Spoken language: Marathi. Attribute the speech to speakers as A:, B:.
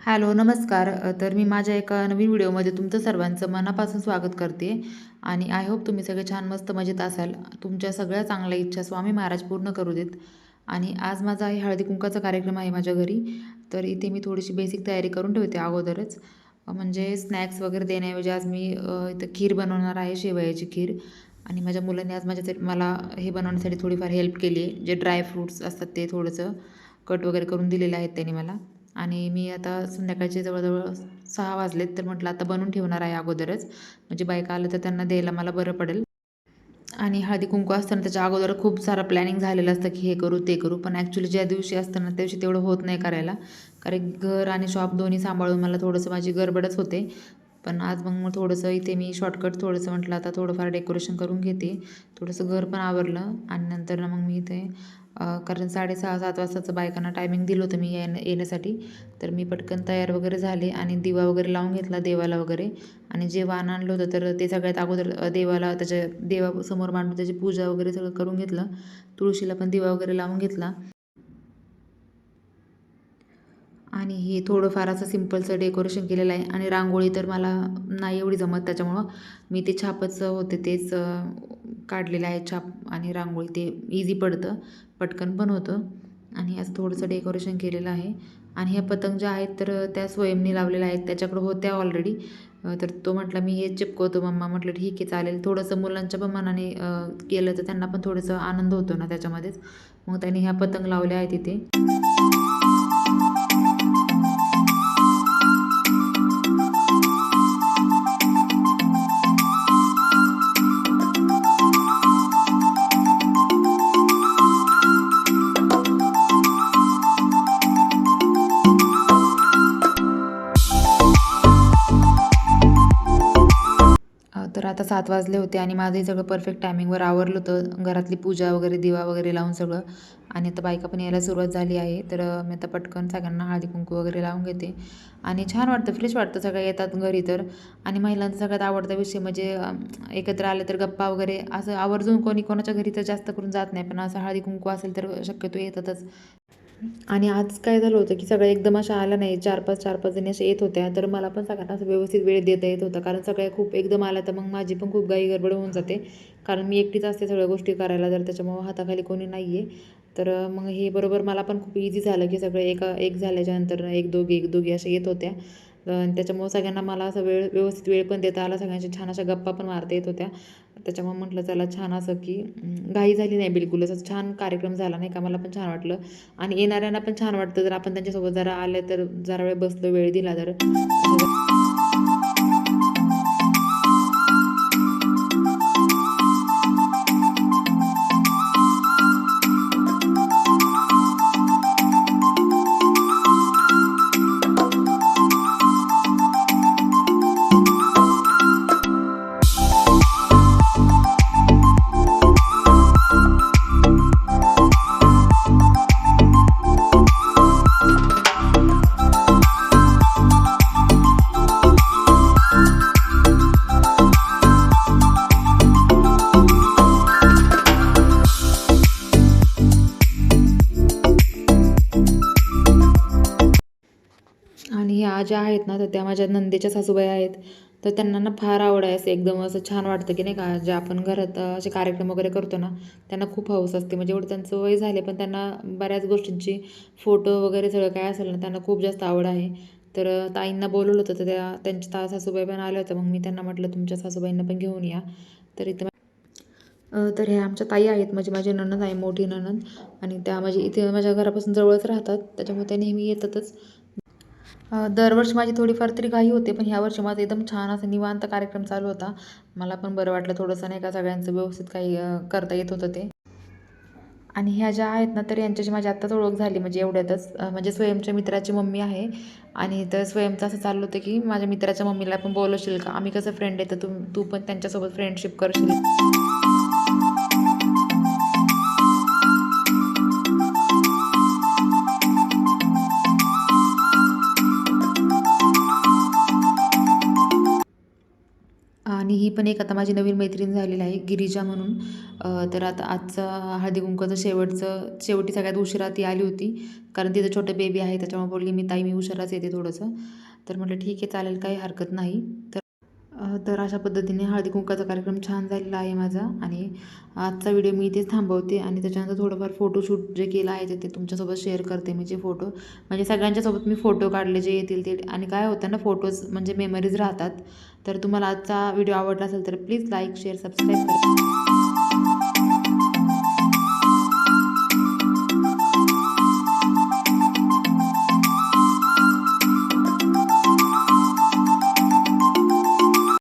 A: हॅलो नमस्कार. तर मी माझ्या एका नवीन व्हिडिओमध्ये तुमचं सर्वांचं मनापासून स्वागत करते आणि आय होप तुम्ही सगळे छान मस्त मजेत असाल. तुमच्या सगळ्या चांगल्या इच्छा स्वामी महाराज पूर्ण करू देत. आणि आज माझा आहे हळदी कुंकाचा कार्यक्रम आहे माझ्या घरी. तर इथे मी थोडीशी बेसिक तयारी करून ठेवते अगोदरच. म्हणजे स्नॅक्स वगैरे देण्याऐवजी आज मी इथं खीर बनवणार आहे शेवयाची खीर. आणि माझ्या मुलांनी आज माझ्यासाठी मला हे बनवण्यासाठी थोडीफार हेल्प केली आहे. जे ड्रायफ्रूट्स असतात ते थोडंसं कट वगैरे करून दिलेलं आहेत त्यांनी मला. आणि मी आता संध्याकाळचे जवळजवळ सहा वाजलेत तर म्हटलं आता बनवून ठेवणार आहे अगोदरच. म्हणजे बायका आलं तर त्यांना द्यायला मला बरं पडेल. आणि हळदी कुंकू असताना त्याच्या अगोदर खूप सारं प्लॅनिंग झालेलं असतं की हे करू ते करू. पण ॲक्च्युली ज्या दिवशी असतं ना त्या दिवशी तेवढं होत नाही करायला. कारण घर आणि शॉप दोन्ही सांभाळून मला थोडंसं माझी गडबडच होते. पण आज मग मग थोडंसं इथे मी शॉर्टकट थोडंसं म्हटलं आता थोडंफार डेकोरेशन करून घेते. थोडंसं घर पण आवरलं आणि नंतर ना मग मी इथे कारण साडेसहा सात वाजताचं बायकांना टायमिंग दिलं होतं मी येण्या येण्यासाठी. तर मी पटकन तयार वगैरे झाले आणि दिवा वगैरे लावून घेतला देवाला वगैरे. आणि जे वाण आणलं होतं तर ते सगळ्यात अगोदर देवाला त्याच्या देवासमोर मांडून त्याची पूजा वगैरे सगळं करून घेतलं. तुळशीला पण दिवा वगैरे लावून घेतला. आणि हे थोडंफार असं सिम्पलचं डेकोरेशन केलेलं आहे. आणि रांगोळी तर मला नाही एवढी जमत त्याच्यामुळं मी ते छापच होते तेच काढलेलं आहे छाप आणि रांगोळी ते इझी पडतं पटकन पण होतं. आणि असं थोडंसं डेकोरेशन केलेलं आहे. आणि ह्या पतंग ज्या आहेत तर त्या स्वयंनी लावलेल्या आहेत. त्याच्याकडं होत्या ऑलरेडी तर तो म्हटला मी हे चिपकवतो मम्मा. म्हटलं ठीक आहे चालेल. थोडंसं मुलांच्या पण मनाने केलं तर त्यांना पण थोडंसं आनंद होतो ना त्याच्यामध्येच. मग त्यांनी ह्या पतंग लावल्या आहेत तिथे तर आता सात वाजले होते आणि माझंही सगळं परफेक्ट टायमिंगवर आवरलं होतं. घरातली पूजा वगैरे दिवा वगैरे लावून सगळं. आणि आता बायका पण यायला सुरुवात झाली आहे. तर मी आता पटकन सगळ्यांना हळदी कुंकू वगैरे लावून घेते. आणि छान वाटतं फ्रेश वाटतं सगळ्या येतात घरी तर. आणि महिलांचा सगळ्यात आवडता विषय म्हणजे एकत्र आले तर गप्पा वगैरे असं आवर्जून कोणी कोणाच्या घरी तर जास्त करून जात नाही. पण असं हळदी कुंकू असेल तर शक्यतो येतातच. आणि आज काय झालं होतं की सगळ्या एकदम अशा आल्या नाही चार पाच चार पाच जणी अशा येत होत्या. तर मला पण सगळ्यांना असं व्यवस्थित वेळ देता येत होता. कारण सगळ्या खूप एकदम आल्या तर मग माझी पण खूप गाई गडबड होऊन जाते. कारण मी एकटीच असते सगळ्या गोष्टी करायला तर त्याच्यामुळं हाताखाली कोणी नाही आहे तर मग हे बरोबर मला पण खूप इझी झालं की सगळं एका एक झाल्याच्यानंतर एक दोघी एक दोघी अशा येत होत्या. त्याच्यामुळं सगळ्यांना मला असं वेळ व्यवस्थित वेळ पण देता आला. सगळ्यांशी छान अशा गप्पा पण मारता येत होत्या. त्याच्यामुळे म्हटलं चला छान असं की घाई झाली नाही बिलकुल. असं छान कार्यक्रम झाला नाही का? मला पण छान वाटलं. आणि येणाऱ्यांना पण छान वाटतं. जर आपण त्यांच्यासोबत जरा आले तर जरा वेळ बसलो वेळ दिला तर. ज्या आहेत ना तर त्या माझ्या नंदेच्या सासूबाई आहेत. तर त्यांना ना फार आवड आहे असं एकदम असं छान वाटतं की नाही का जे आपण घरात असे कार्यक्रम वगैरे करतो ना त्यांना खूप हौस असते. म्हणजे एवढं त्यांचं वय झाले पण त्यांना बऱ्याच गोष्टींची फोटो वगैरे सगळं काय असेल ना त्यांना खूप जास्त आवड आहे. तर ताईंना बोलवलं होतं तर त्या त्यांच्या ता सासूबाई पण आल्या होत्या. मग मी त्यांना म्हटलं तुमच्या सासूबाईंना पण घेऊन या. तर इथं तर हे आमच्या ताई आहेत. म्हणजे माझी नणंद आहे मोठी नणंद. आणि त्या माझी इथे माझ्या घरापासून जवळच राहतात. त्याच्यामुळे त्या नेहमी येतातच. दरवर्षी माझी थोडीफार तरी घाई होते पण ह्या वर्षी माझा एकदम छान असा निवांत कार्यक्रम चालू होता. मला पण बरं वाटलं थोडंसं नाही का सगळ्यांचं व्यवस्थित काही करता येत होतं ते. आणि ह्या ज्या आहेत ना तर यांच्याशी माझी आत्ताच ओळख झाली. म्हणजे एवढ्यातच म्हणजे स्वयंच्या मित्राची मम्मी आहे. आणि तर स्वयंचं असं चाललं होतं की माझ्या मित्राच्या मम्मीला पण बोलवशील का? आम्ही कसं फ्रेंड आहे तर तू तू पण त्यांच्यासोबत फ्रेंडशिप करशील. पण एक आता माझी नवीन मैत्रीण झालेली आहे गिरिजा म्हणून. तर आता आजचा हळदी कुंकवाचं शेवटचं शेवटी सगळ्यात उशिरा ती आली होती. कारण तिचं छोटं बेबी आहे त्याच्यामुळे बोलली मी ताई मी उशिराच येते थोडंसं. तर म्हटलं ठीक आहे चालेल काही हरकत नाही. तर तर अशा पद्धतीने हळदी कुंकाचा कार्यक्रम छान झालेला आहे माझा आणि आजचा व्हिडिओ मी इथेच थांबवते आणि त्याच्यानंतर थोडंफार फोटोशूट जे केलं आहे ते ते तुमच्यासोबत शेअर करते मी जे फोटो. म्हणजे सगळ्यांच्यासोबत मी फोटो काढले जे येतील ते आणि काय होतं ना फोटोज म्हणजे मेमरीज राहतात. तर तुम्हाला आजचा व्हिडिओ आवडला असेल तर प्लीज लाईक शेअर सबस्क्राईब करा.